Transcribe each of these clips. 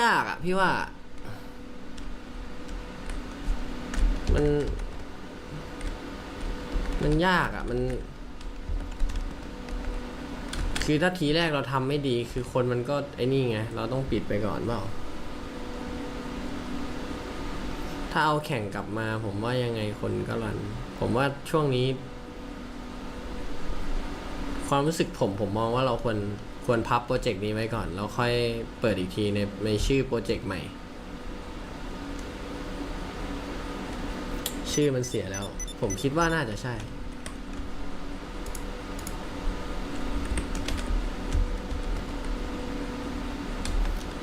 ยากอะพี่ว่า มัน มันยากอะมัน คือถ้าทีแรกเราทำไม่ดี คือคนมันก็ไอ้นี่ไง เราต้องปิดไปก่อนเปล่า ถ้าเอาแข่งกลับมา ผมว่ายังไงคนก็รัน ผมว่าช่วงนี้ ความรู้สึกผมผมมองว่าเราควร ควรพับโปรเจกต์นี้ไว้ก่อน แล้วค่อยเปิดอีกทีในในชื่อโปรเจกต์ใหม่ ชื่อมันเสียแล้ว ผมคิดว่าน่าจะใช่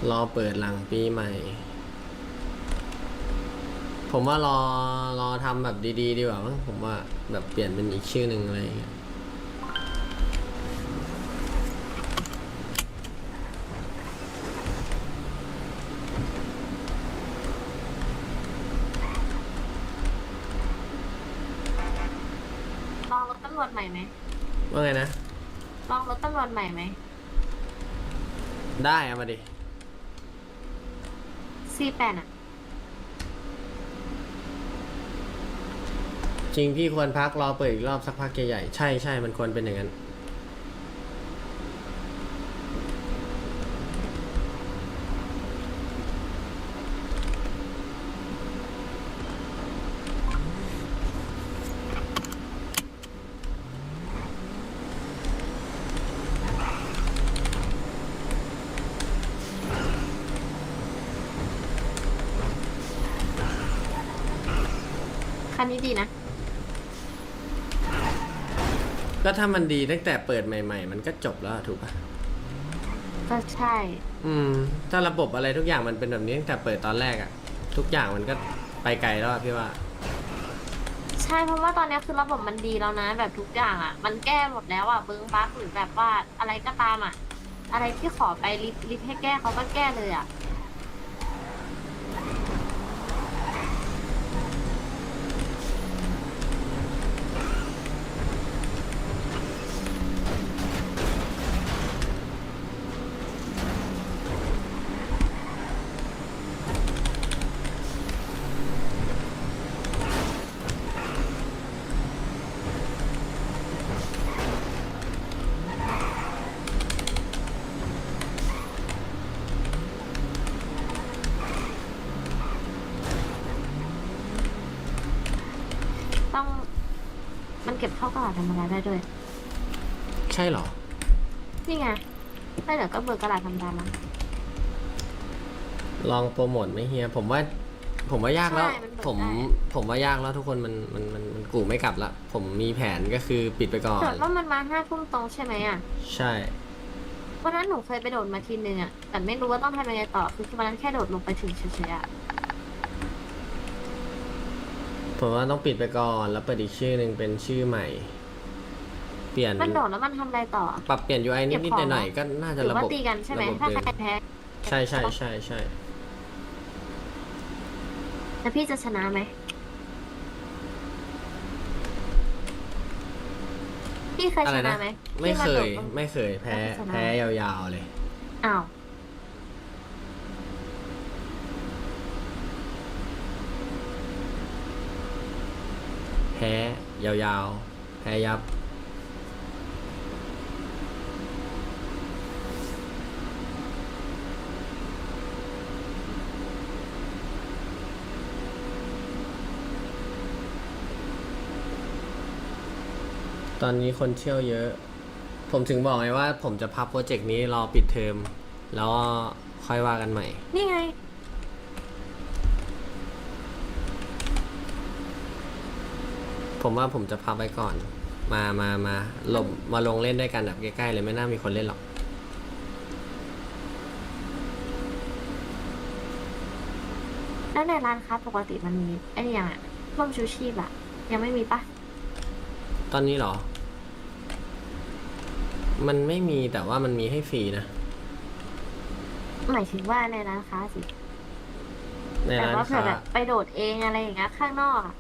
รอเปิดหลังปีใหม่ ผมว่ารอรอทำแบบดี ๆ ดีกว่ามั้งผมว่าแบบเปลี่ยนเป็นอีกชื่อหนึ่งอะไรอย่างเงี้ย ลองรถตำรวจใหม่ไหม ว่าไงนะ ลองรถตำรวจใหม่ไหมได้เอามาดิซีแปดอะ จริงพี่ควรพักรอเปิดอีกรอบสักพักใหญ่ๆใช่ใช่มันควรเป็นอย่างนั้น คันนี้ดีนะ ก็ถ้ามันดีตั้งแต่เปิดใหม่ ๆ มันก็จบแล้วถูกปะก็ใช่ อืม ถ้าระบบอะไรทุกอย่างมันเป็นแบบนี้ตั้งแต่เปิดตอนแรกอะทุกอย่างมันก็ไปไกลแล้วอะพี่ว่า ใช่เพราะว่าตอนนี้คือระบบมันดีแล้วนะ แบบทุกอย่างอะมันแก้หมดแล้วอะเบิ้งบั๊กหรือแบบว่าอะไรก็ตามอะอะไรที่ขอไปลิฟต์ลิฟต์ให้แก้เขาก็แก้เลยอะ ต้อง มัน เก็บเข้ากระดาษธรรมดาได้ด้วย ใช่เหรอ นี่ไงไม่เดี๋ยวก็เบิกกระดาษธรรมดามาลองโปรโมทไหมเฮีย ผมว่า ผมว่ายากแล้ว ใช่มันเปิดผม ได้ ผมว่ายากแล้วทุกคน มัน มัน มัน มันกูไม่กลับละ ผมมีแผนก็คือปิดไปก่อนโดดว่ามันมาห้าทุ่มตรงใช่ไหมอะใช่ วันนั้นหนูเคยไปโดดมาทีนึงอะแต่ไม่รู้ว่าต้องทำยังไงต่อคือวันนั้นแค่โดดลงไปถึงเฉยๆอะ ผมว่าต้องปิดไปก่อนแล้วเปิดอีกชื่อหนึ่งเป็นชื่อใหม่ เปลี่ยน มันโดดแล้วมันทำอะไรต่อ ปรับเปลี่ยน UI นิดนิดเก็บของหน่อยๆก็น่าหจะรือระว่าบบตีกันใช่ไหมระบบถ้าเดิใครมแพ้ใช่ใช่ใช่ใช่แล้วพี่จะชนะไหมพี่เคยอะชไรนะนะไหมไม่ที่าเคโดยดลงไม่เคยแพ้ไม่เคยชนะ แพ้ยาวๆเลย อ้าว พ้ยาวๆ แพ้ยับ ตอนนี้คนเที่ยวเยอะ ผมถึงบอกไงว่าผมจะพับโปรเจกต์นี้รอปิดเทอม แล้วก็ค่อยว่ากันใหม่ นี่ไง ผมว่าผมจะพับไว้ก่อน มามามาลงมาลงเล่นด้วยกันแบบใกล้ๆเลยไม่น่ามีคนเล่นหรอก แล้วในร้านค้าปกติมันมีไอ้นี่ยังอะร่มชูชีพอะยังไม่มีปะตอนนี้เหรอ มันไม่มีแต่ว่ามันมีให้ฟรีนะหมายถึงว่าในร้านค้าสิในแต่ร้านว่าเผื่อค้าแบบไปโดดเองอะไรอย่างเงี้ยข้างนอกอะ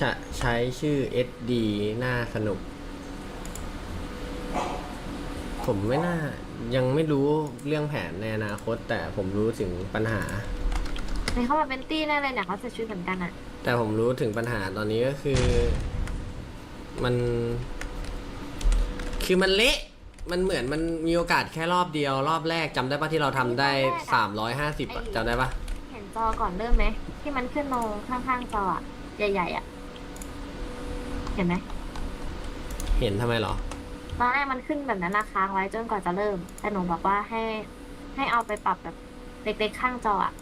ใใช้ใช้ชื่อ SD น่าสนุก ผมไม่น่า ยังไม่รู้เรื่องแผนในอนาคต แต่ผมรู้ถึงปัญหาในเข้ามาเป็นตี้แน่เลยเนี่ยเขาใส่ชุดเหมือนกันอะแต่ผมรู้ถึงปัญหาตอนนี้ก็คือ มัน คือมันเละ มันเหมือนมันมีโอกาสแค่รอบเดียว รอบแรกจำได้ปะที่เราทำได้สามร้อยห้าสิบอะจำได้ปะ เห็นจอก่อนเริ่มไหมที่มันขึ้นโนข้างๆจออะใหญ่ๆอะ เห็นไหมเห็นทำไมเหรอ ตอนแรกมันขึ้นแบบนั้นนะค้างไว้จนกว่าจะเริ่ม แต่หนูบอกว่าให้ ให้เอาไปปรับแบบเล็กๆข้างจออะ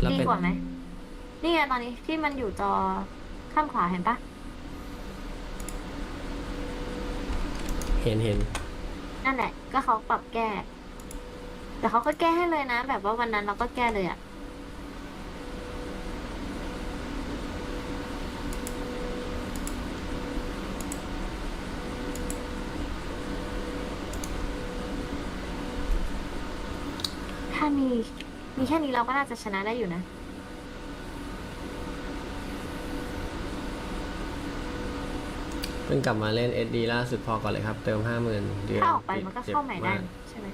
แล้วดีเป็นกว่าไหมนี่ไงตอนนี้ที่มันอยู่จอข้างขวาเห็นปะเห็นเห็นนั่นแหละ ก็เขาปรับแก้ แต่เขาก็แก้ให้เลยนะ แบบว่าวันนั้นเราก็แก้เลยอะ ถ้ามี มีแค่นี้เราก็น่าจะชนะได้อยู่นะ เพิ่งกลับมาเล่น SD ล่าสุดพอก่อนเลยครับ เติมห้าหมื่นเดือนถ้าออกไปมันก็จ็บเข้าใหม่ได้ากใช่ไหม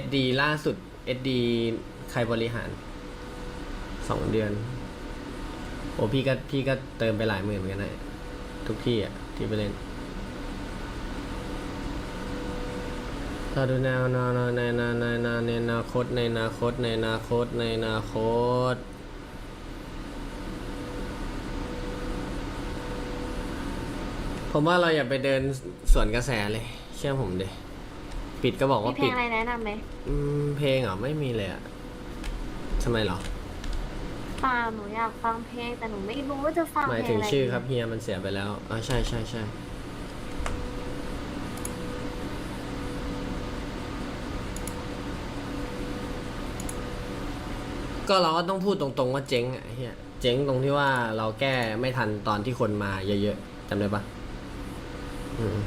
SD ล่าสุด SD ใครบริหารสองเดือน โอ้พี่ก็พี่ก็เติมไปหลายหมื่นเหมือนกันนะทุกที่อะที่ไปเล่น เราดูแนวแนวแนวในในในในในอนาคตในอนาคตในอนาคตในอนาคตผมว่าเราอย่าไปเดินสวนกระแสเลย เชื่อผมดิปิดก็บอกมีว่าเพลปิงด อะไรแนะนำไหมอืม เพลงเหรอไม่มีเลยอะทำไมเหรอ เปล่าหนูอยากฟังเพลงแต่หนูไม่รู้ว่าจะฟังหมายเพลถึงงอะไรชื่อดีครับเฮียมันเสียไปแล้วอ๋อใช่ใช่ใช่ ก็เราก็ต้องพูดตรงๆว่าเจ๊งอะเฮียเจ๊งตรงที่ว่าเราแก้ไม่ทันตอนที่คนมาเยอะๆจำได้ปะอืม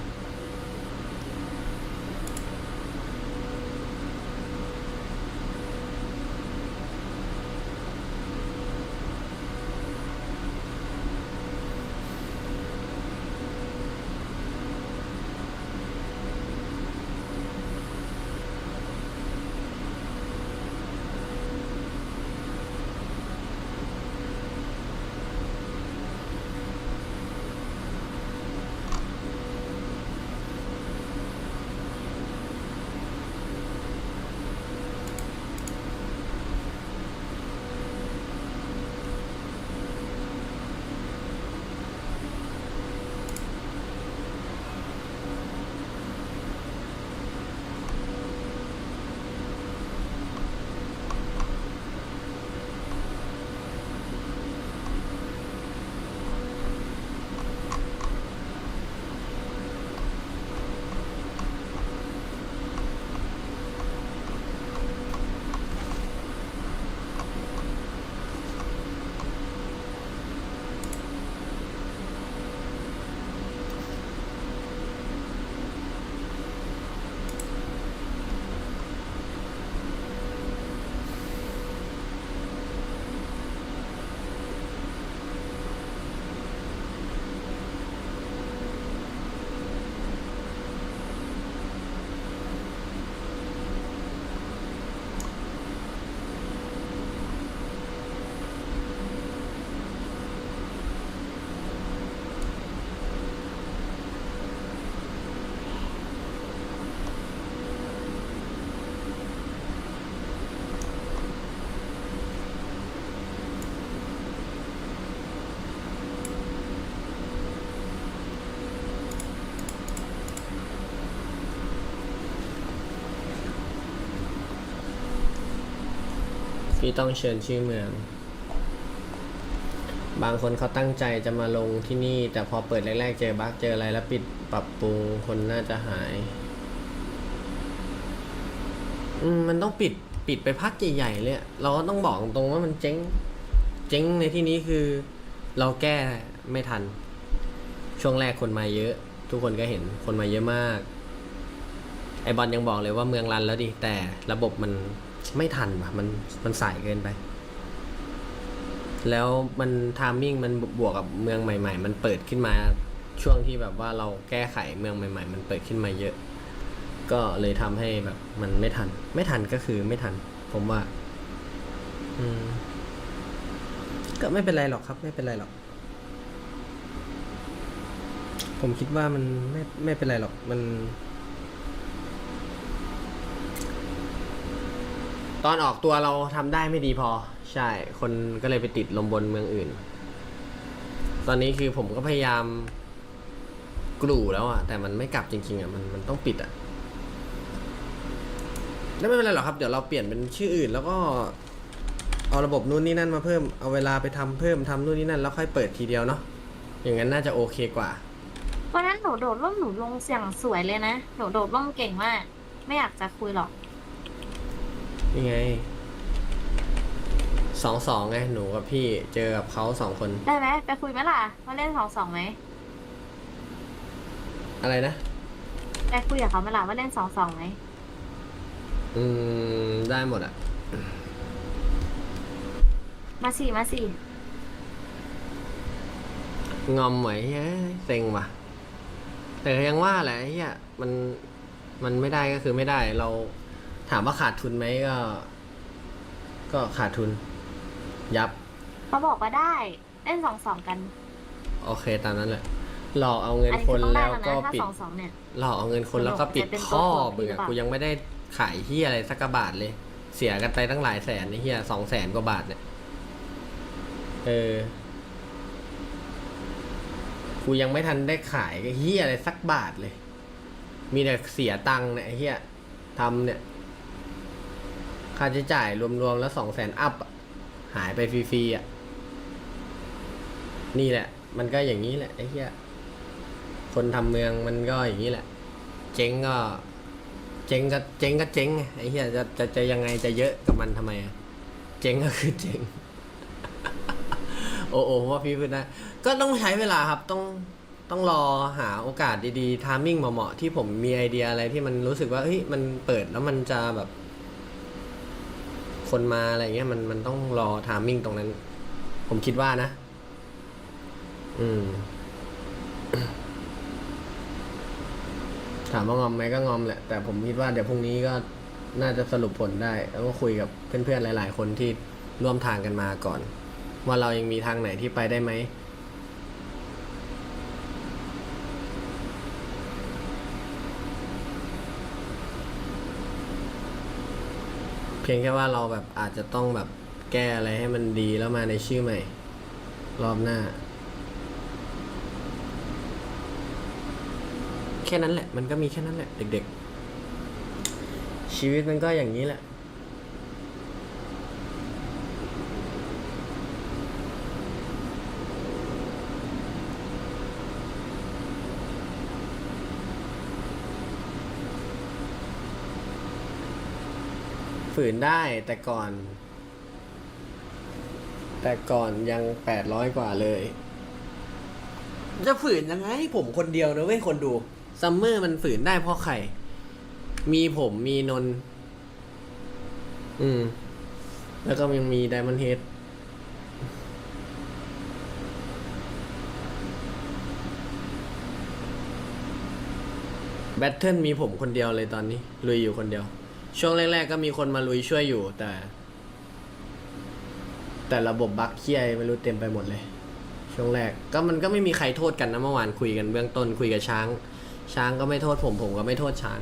พี่ต้องเชิญชื่อเมือง บางคนเขาตั้งใจจะมาลงที่นี่ แต่พอเปิดแรกๆเจอบั๊กเจออะไรแล้วปิดปรับปรุงคนน่าจะหายมมันต้องปิดปิดไปพักใหญ่ๆเลยเราก็ต้องบอกตรงๆว่ามันเจ๊ง เจ๊งในที่นี้คือ เราแก้ไม่ทัน ช่วงแรกคนมาเยอะ ทุกคนก็เห็นคนมาเยอะมาก ไอบอลยังบอกเลยว่าเมืองรันแล้วดิแต่ระบบมัน ไม่ทันว่ะมันมันสายเกินไป แล้วมันทามมิ่งมันบวกกับเมืองใหม่ ๆ มันเปิดขึ้นมาช่วงที่แบบว่าเราแก้ไขเมืองใหม่ ๆ มันเปิดขึ้นมาเยอะ ก็เลยทำให้แบบ มันไม่ทัน ไม่ทันก็คือไม่ทัน ผมว่า อืม ก็ไม่เป็นไรหรอกครับ ไม่เป็นไรหรอก ผมคิดว่ามันไม่ไม่เป็นไรหรอกมัน ตอนออกตัวเราทำได้ไม่ดีพอ ใช่ คนก็เลยไปติดลมบนเมืองอื่น ตอนนี้คือผมก็พยายามกลู่แล้วอะแต่มันไม่กลับจริงๆอะมันมันต้องปิดอะแล้วไม่เป็นไรหรอกครับ เดี๋ยวเราเปลี่ยนเป็นชื่ออื่น แล้วก็เอาระบบนู่นนี่นั่นมาเพิ่ม เอาเวลาไปทำเพิ่มทำนู่นนี่นั่น แล้วค่อยเปิดทีเดียวเนาะ อย่างนั้นน่าจะโอเคกว่า วันนั้นหนูโดดร่มหนูลงเสียงสวยเลยนะ หนูโดดร่มเก่งมาก ไม่อยากจะคุยหรอก นี่ไงสองสองไงหนูกับพี่เจอกับเขาสองคน ได้ไหมไปคุยไหมล่ะมาเล่นสองสองไหมอะไรนะไปคุยกับเขาไหมล่ะว่าเล่นสองสองไหมอืม ได้หมดอะมาสิมาสิงอมไหวเฮ้ยเซ็งว่ะ แต่ก็ยังว่าแหละไอ้เฮียมันมันไม่ได้ก็คือไม่ได้เรา ถามว่าขาดทุนไหมก็ ก็ขาดทุน ยับ เขาบอกว่าได้ เล่นสองสองกันโอเคตามนั้นแหละหลอกเอาเงินอันนี้คคืนอต้องได้แล้วแล้วก็นะถ้าปิด สองสองเนี่ย หลอกเอาเงินคนแล้วก็ปิดจะเป็นตัวพ่อถ่วงมึงหรืออะเปล่ากูยังไม่ได้ขายเฮียอะไรสักกระบาทเลย เสียกันไปตั้งหลายแสนไอ้เฮียสองแสนกว่าบาทเนี่ย เออ กูยังไม่ทันได้ขายเฮียอะไรสักบาทเลย มีแต่เสียตังค์เนี่ยไอ้เฮียทำเนี่ย ค่าใช้จ่ายรวมๆแล้วสองแสนอัพหายไปฟรีๆอะ นี่แหละ มันก็อย่างนี้แหละไอ้เหี้ยคนทำเมืองมันก็อย่างนี้แหละ เจ๊งก็ เจ๊งก็เจ๊งก็เจ๊งไงไอ้เหี้ยจะจะจะยังไงจะเยอะกับมันทำไมอะเจ๊งก็คือเจ๊งโอ้โอ้ว่าพี่พูดนะก็ต้องใช้เวลาครับต้องต้องรอหาโอกาสดีๆทามมิ่งเหมาะๆที่ผมมีไอเดียอะไรที่มันรู้สึกว่าเฮ้ยมันเปิดแล้วมันจะแบบ คนมาอะไรเงี้ยมันมันต้องรอทามมิ่งตรงนั้น ผมคิดว่านะ อืม ถามว่างอมไหมก็งอมแหละ แต่ผมคิดว่าเดี๋ยวพรุ่งนี้ก็น่าจะสรุปผลได้ แล้วก็คุยกับเพื่อนๆหลาย ๆ คนที่ร่วมทางกันมาก่อน ว่าเรายังมีทางไหนที่ไปได้ไหม เพียงแค่ว่าเราแบบอาจจะต้องแบบแก้อะไรให้มันดีแล้วมาในชื่อใหม่ รอบหน้า แค่นั้นแหละ มันก็มีแค่นั้นแหละ เด็กๆ ชีวิตมันก็อย่างนี้แหละ ฝืนได้แต่ก่อน แต่ก่อนยังแปดร้อยกว่าเลย จะฝืนยังไง ผมคนเดียวนะเว้ยคนดูซัมเมอร์มันฝืนได้เพราะใคร มีผมมีนนท์อืม แล้วก็ยังมีไดมอนเฮดแบทเทิลมีผมคนเดียวเลยตอนนี้ลุยอยู่คนเดียว ช่วงแรก ๆ ก็มีคนมาลุยช่วยอยู่ แต่ แต่ระบบบั๊กเคียไม่รู้เต็มไปหมดเลย ช่วงแรกก็มันก็ไม่มีใครโทษกันนะเมื่อวานคุยกันเบื้องต้นคุยกับช้าง ช้างก็ไม่โทษผมผมก็ไม่โทษช้าง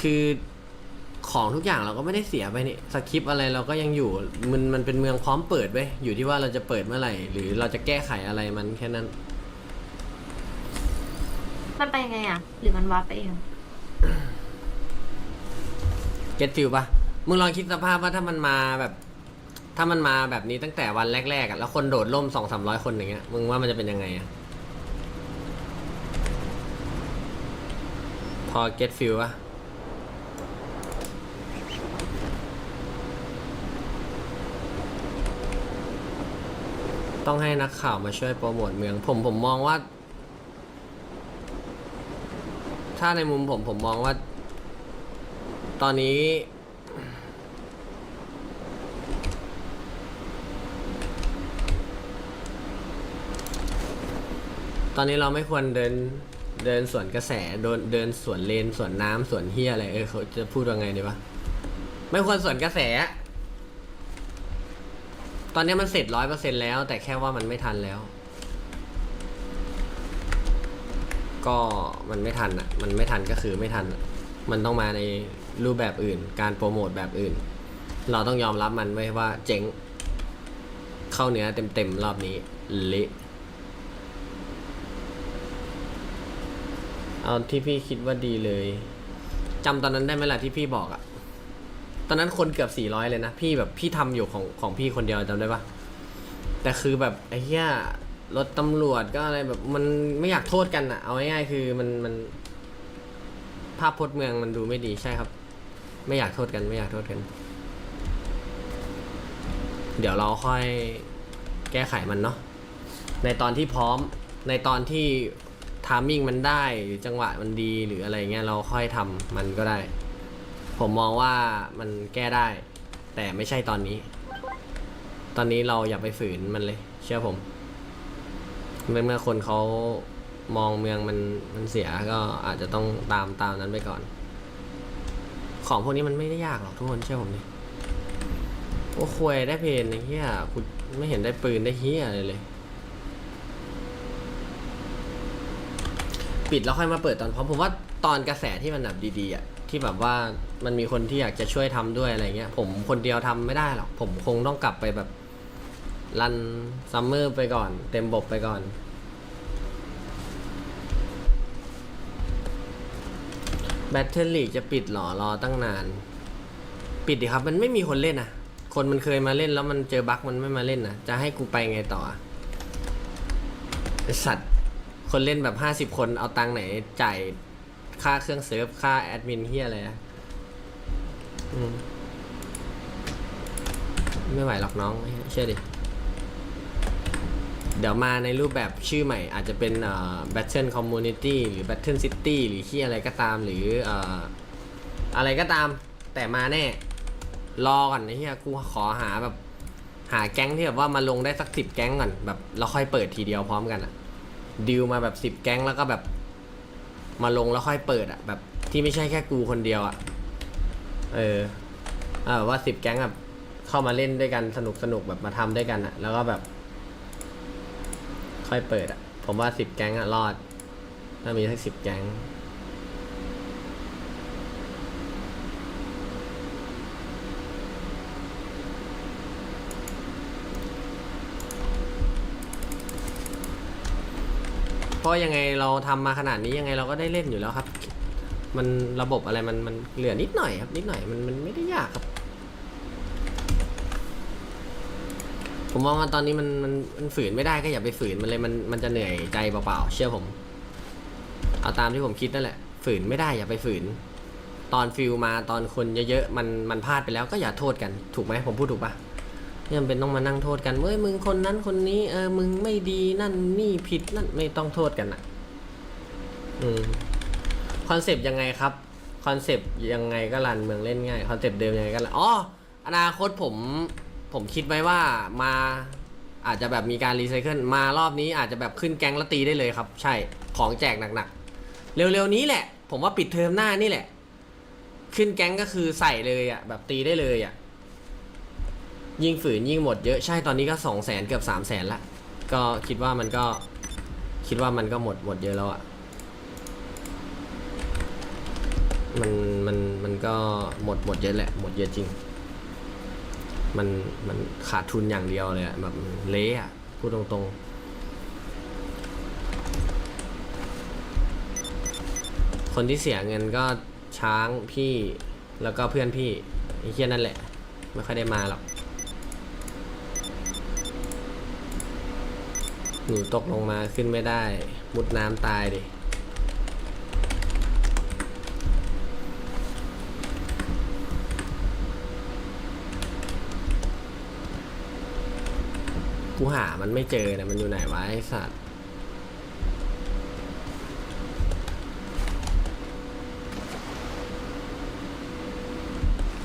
คือของทุกอย่างเราก็ไม่ได้เสียไปนี่สคริปต์อะไรเราก็ยังอยู่มันมันเป็นเมืองพร้อมเปิดไว้ยอยู่ที่ว่าเราจะเปิดเมื่อไหร่ หรือเราจะแก้ไขอะไรมันแค่นั้น มันไปยังไงอะ หรือมันวาร์ปไปเอง เก็ตฟิลปะมึงลองคิดสภาพว่าถ้ามันมาแบบ ถ้ามันมาแบบนี้ตั้งแต่วันแรกๆอะแล้วคนโดดร่มสองสามร้อยคนอย่างเงี้ย มึงว่ามันจะเป็นยังไงอะพอเก็ตฟิลปะต้องให้นักข่าวมาช่วยโปรโมทเมือง ผมผมมองว่า ถ้าในมุมผมผมมองว่า ตอนนี้ ตอนนี้เราไม่ควรเดินเดินสวนกระแสเดินเดินสวนเลนสวนน้ำสวนเฮียอะไรเออเขาจะพูดว่าไงดีวะไม่ควรสวนกระแส ตอนนี้มันเสร็จร้อยเปอร์เซ็นแล้ว แต่แค่ว่ามันไม่ทันแล้ว ก็มันไม่ทันอะ มันไม่ทันก็คือไม่ทันมันต้องมาใน รูปแบบอื่น การโปรโมทแบบอื่น เราต้องยอมรับมันไว้ว่าเจ๋งเข้าเนื้อเต็มๆรอบนี้เละเอาที่พี่คิดว่าดีเลยจำตอนนั้นได้ไหมล่ะที่พี่บอกอะตอนนั้นคนเกือบสี่ร้อยเลยนะ พี่แบบพี่ทำอยู่ของของพี่คนเดียวจำได้ปะแต่คือแบบไอ้เหี้ยรถตำรวจก็อะไรแบบมันไม่อยากโทษกันอะเอาง่ายๆคือมันมันภาพพจน์เมืองมันดูไม่ดีใช่ครับ ไม่อยากโทษกันไม่อยากโทษกัน เดี๋ยวเราค่อยแก้ไขมันเนาะในตอนที่พร้อมในตอนที่ทามมิ่งมันได้หรือจังหวะมันดีหรืออะไรเงี้ยเราค่อยทำมันก็ได้ ผมมองว่ามันแก้ได้ แต่ไม่ใช่ตอนนี้ ตอนนี้เราอย่าไปฝืนมันเลย เชื่อผมเมื่อเมื่อคนเขามองเมืองมันมันเสียก็อาจจะต้องตามตามนั้นไปก่อน ของพวกนี้มันไม่ได้ยากหรอกทุกคนเชื่อผมดิโอ้ควยได้เพลนไอ้เหี้ยกูไม่เห็นได้ปืนได้เหี้ยอะไรเลย ปิดแล้วค่อยมาเปิดตอนพร้อมผมว่าตอนกระแสที่มันแบบดีๆอะที่แบบว่ามันมีคนที่อยากจะช่วยทำด้วยอะไรเงี้ย ผมคนเดียวทำไม่ได้หรอก ผมคงต้องกลับไปแบบรันซัมเมอร์ไปก่อน เต็มบบไปก่อน แบทเทิลลีกจะปิดเหรอรอตั้งนาน ปิดดิครับ มันไม่มีคนเล่นอะคนมันเคยมาเล่นแล้วมันเจอบั๊กมันไม่มาเล่นนะจะให้กูไปไงต่อไอสัตว์คนเล่นแบบห้าสิบคนเอาตังไหนจ่ายค่าเครื่องเซิร์ฟค่าแอดมินเฮียอะไรอะไม่ไหวหรอกน้อง เชื่อดิ เดี๋ยวมาในรูปแบบชื่อใหม่ อาจจะเป็น Battle Community หรือ Battle City หรือที่อะไรก็ตามหรืออะไรก็ตาม แต่มาแน่ รอก่อนไอ้เหี้ยกูขอหาแบบ หาแก๊งที่แบบว่ามาลงได้สักสิบแก๊งก่อนแบบเราค่อยเปิดทีเดียวพร้อมกันอะดิวมาแบบสิบแก๊งแล้วก็แบบ มาลงแล้วค่อยเปิดอะแบบที่ไม่ใช่แค่กูคนเดียวอะเออเอาแบบว่าสิบแก๊งแบบเข้ามาเล่นด้วยกันสนุกสนุกแบบมาทำด้วยกันอะแล้วก็แบบ ค่อยเปิดอะผมว่าสิบแก๊งอะรอด ถ้ามีสักสิบแก๊งเพราะยังไงเราทำมาขนาดนี้ยังไงเราก็ได้เล่นอยู่แล้วครับ มันระบบอะไรมันมันเหลือนิดหน่อยครับ นิดหน่อยมันมันไม่ได้ยากครับ ผมมองว่าตอนนี้มันมันมันฝืนไม่ได้ก็อย่าไปฝืนมันเลยมันมันจะเหนื่อยใจเปล่าๆเชื่อผม เอาตามที่ผมคิดนั่นแหละ ฝืนไม่ได้อย่าไปฝืน ตอนฟิลมาตอนคนเยอะๆมันมันพลาดไปแล้วก็อย่าโทษกัน ถูกไหมผมพูดถูกปะไม่จำเป็นต้องมานั่งโทษกันเว้ยมึงคนนั้นคนนี้เออมึงไม่ดีนั่นนี่ผิดนั่นไม่ต้องโทษกันอะ อืมคอนเซปต์ยังไงครับคอนเซปต์ยังไงก็รันเมืองเล่นง่ายคอนเซปต์เดิมยังไงก็รันอ๋ออนาคตผม ผมคิดไว้ว่ามาอาจจะแบบมีการรีไซเคิลมารอบนี้อาจจะแบบขึ้นแก๊งแล้วตีได้เลยครับ ใช่ของแจกหนักๆ เร็วๆนี้แหละ ผมว่าปิดเทอมหน้านี่แหละ ขึ้นแก๊งก็คือใส่เลยอะ แบบตีได้เลยอะ ยิ่งฝืนยิ่งหมดเยอะใช่ตอนนี้ก็สองแสนเกือบสามแสนละก็คิดว่ามันก็คิดว่ามันก็หมดหมดเยอะแล้วอะมันมันมันก็หมดหมดเยอะแหละหมดเยอะจริง มันมันขาดทุนอย่างเดียวเลยอะแบบเละอะพูดตรงๆคนที่เสียเงินก็ช้างพี่แล้วก็เพื่อนพี่ไอ้เคียนั่นแหละ ไม่ค่อยได้มาหรอก หนูตกลงมาขึ้นไม่ได้ มุดน้ำตายดิ กูหามันไม่เจอเนี่ยมันอยู่ไหนวะไอสัตว์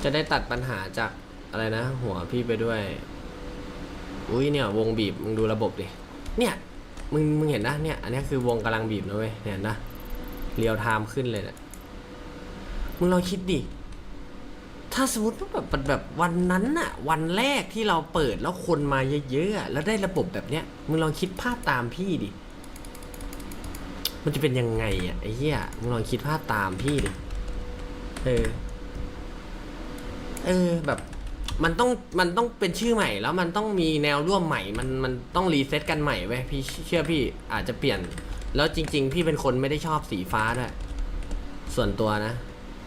จะได้ตัดปัญหาจากอะไรนะ หัวพี่ไปด้วย อุ้ยเนี่ยวงบีบมึงดูระบบดิ เนี่ยมึงมึงเห็นนะเนี่ย อันนี้คือวงกำลังบีบนะเว้ยเนี่ยเห็นนะเรียวไทม์ขึ้นเลยเนี่ยมึงลองคิดดิ ถ้าสมมติว่าแบบแบบวันนั้นอะวันแรกที่เราเปิดแล้วคนมาเยอะๆอะแล้วได้ระบบแบบเนี้ยมึงลองคิดภาพตามพี่ดิมันจะเป็นยังไงอะไอ้เหี้ยมึงลองคิดภาพตามพี่ดิเออ เออแบบมันต้องมันต้องเป็นชื่อใหม่แล้วมันต้องมีแนวร่วมใหม่ มันมันต้องรีเซ็ตกันใหม่เว้ยพี่เชื่อพี่อาจจะเปลี่ยน แล้วจริง ๆ พี่เป็นคนไม่ได้ชอบสีฟ้าด้วยส่วนตัวนะ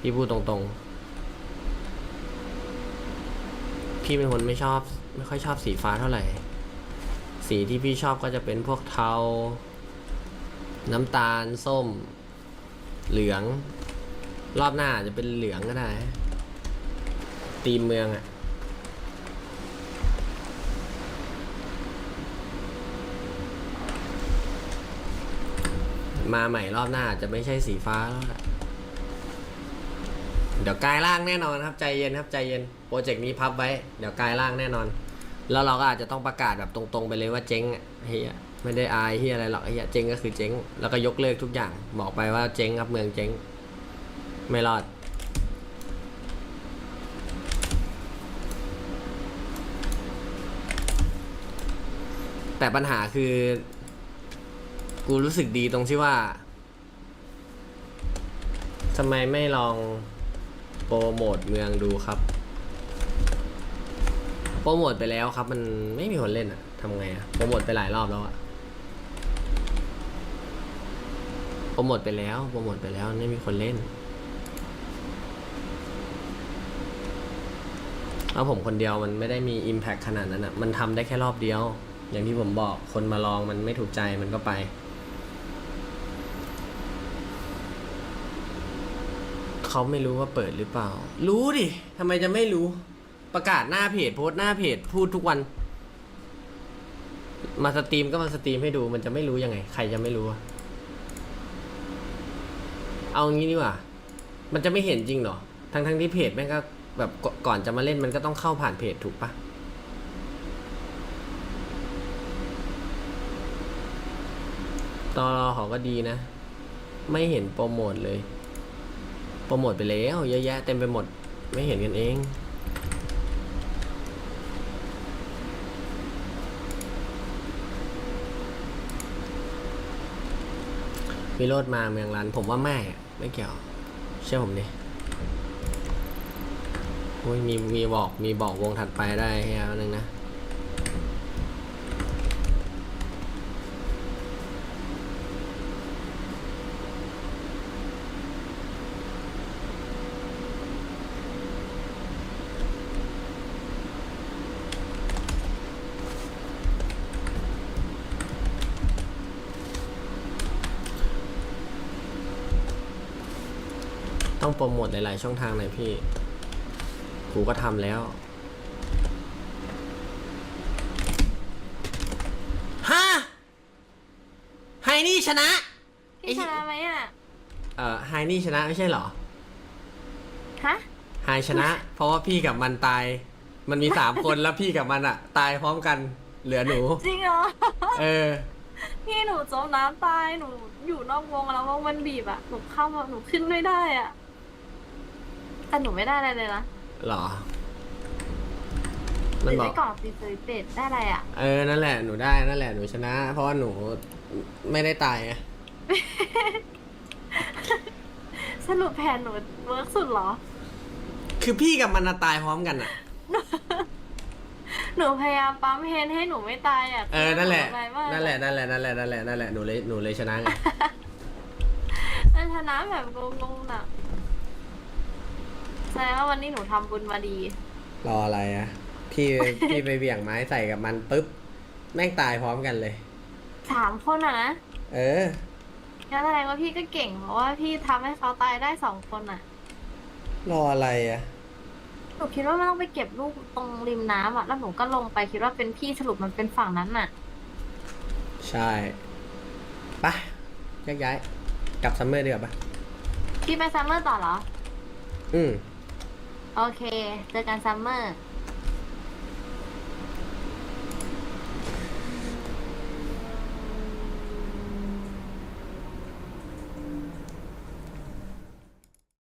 พี่พูดตรงๆ พี่เป็นคนไม่ชอบ ไม่ค่อยชอบสีฟ้าเท่าไหร่ สีที่พี่ชอบก็จะเป็นพวกเทา น้ำตาล ส้ม เหลือง รอบหน้าอาจจะเป็นเหลืองก็ได้ ตีมเมืองอะมาใหม่รอบหน้าอาจจะไม่ใช่สีฟ้าแล้วล่ะ เดี๋ยวกลายร่างแน่นอนครับใจเย็นครับใจเย็นโปรเจกต์นี้พับไว้ เดี๋ยวกลายร่างแน่นอน แล้วเราก็อาจจะต้องประกาศแบบตรงๆไปเลยว่าเจ๊งเฮียไม่ได้อายเฮียอะไรหรอกเฮียเจ๊งก็คือเจ๊งแล้วก็ยกเลิกทุกอย่าง บอกไปว่าเจ๊งครับเมืองเจ๊ง ไม่รอดแต่ปัญหาคือ กูรู้สึกดีตรงที่ว่าทำไมไม่ลอง โปรโมทเมืองดูครับ โปรโมทไปแล้วครับ มันไม่มีคนเล่นอะทำไงอะโปรโมทไปหลายรอบแล้วอะโปรโมทไปแล้วโปรโมทไปแล้วไม่มีคนเล่นแล้วผมคนเดียวมันไม่ได้มี Impact ขนาดนั้นอะมันทำได้แค่รอบเดียว อย่างที่ผมบอกคนมาลองมันไม่ถูกใจมันก็ไป เขาไม่รู้ว่าเปิดหรือเปล่า รู้ดิทำไมจะไม่รู้ ประกาศหน้าเพจโพสต์หน้าเพจพูดทุกวัน มาสตรีมก็มาสตรีมให้ดู มันจะไม่รู้ยังไง ใครจะไม่รู้อะเอางี้ดีกว่า มันจะไม่เห็นจริงเหรอ ทั้งทั้งที่เพจแม่งก็แบบก่อนก่อนจะมาเล่นมันก็ต้องเข้าผ่านเพจถูกปะตอรอเขาก็ดีนะ ไม่เห็นโปรโมทเลย โปรโมทไปแล้วเยอะแยะเต็มไปหมดไม่เห็นกันเองวิโรดมาเมืองรันผมว่าไม่ไม่เกี่ยว เชื่อผมดิโอ้ยมีมีบอกมีบอกวงถัดไปได้แค่นึงนะ รโมทหลาย ๆ ช่องทางหน่อยพี่กูก็ทำแล้วฮะไฮนี่ชนะพี่ชนะไหมอะ เอ่อไฮนี่ชนะไม่ใช่เหรอฮะ ไฮชนะ เพราะว่าพี่กับมันตาย มันมีสามคนแล้วพี่กับมันอะตายพร้อมกันเหลือหนู จริงเหรอ เออ พี่หนูจมน้ำตาย หนูอยู่นอกวงแล้ววงมันบีบอะ หนูเข้ามาหนูขึ้นไม่ได้อะ แต่หนูไม่ได้อะไรเลยนะเหรอหมันรือบอได้กกรอบตีเซยเป็ดได้อะไรอะ เออ นั่นแหละ หนูได้ นั่นแหละ หนูชนะ เพราะว่าหนูไม่ได้ตายไงสรุปแผนหนูเวิร์กสุดเหรอ คือพี่กับมันอะตายพร้อมกันอะหนูพยายามปั๊มเฮนให้หนูไม่ตายอะเออ นั่นแหละไมากนั่นแหละ นั่นแหละ นั่นแหละ นั่นแหละ นั่นแหละ หนูเลย หนูเลยชนะไงมันชนะแบบงงๆน่ะ แสดงว่าวันนี้หนูทำบุญมาดี รออะไรอะพี่ พี่ไปเบี่ยงไม้ใส่กับมันปุ๊บ แม่งตายพร้อมกันเลย สามคนอะนะเออ งั้นแสดงว่าพี่ก็เก่งเพราะว่าพี่ทำให้เขาตายได้สองคนอะ รออะไรอะหนูคิดว่ามันต้องไปเก็บลูกตรงริมน้ำอะ แล้วหนูก็ลงไปคิดว่าเป็นพี่สรุปมันเป็นฝั่งนั้นน่ะ ใช่ไปแยกย้าย กลับซัมเมอร์ดีกว่าปะพี่ไปซัมเมอร์ต่อเหรอ อืม โอเค เจอกันซัมเมอร์